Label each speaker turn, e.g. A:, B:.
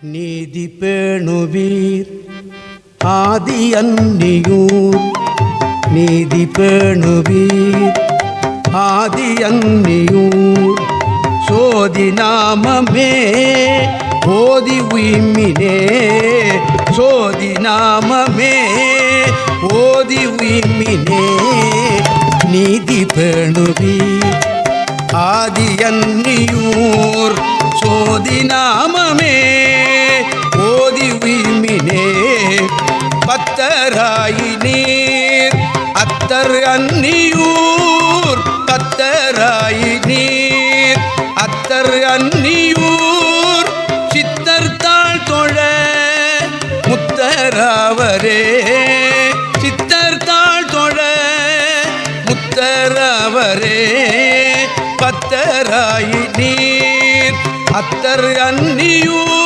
A: நீதி பேணுவீர். ஆதி அன்னியூர். நீதி பேணுவீர். ஆதி அன்னியூர். சோதி நாமமே. ஓதி உய்மினே. சோதி நாமமே. ஓதி உய்மினே. நீதி பேணுவீர். ஆதி அன்னியூர். சோதி நாம பத்தராயி நீர். அத்தர் அன்னியூர் பத்தராயி நீர். அத்தர் அன்னியூர் சித்தர் தாழ் தொழ முத்தராவரே. சித்தர் தாழ் தொழ முத்தராவரே. பத்தராயி நீர். அத்தர் அன்னியூர்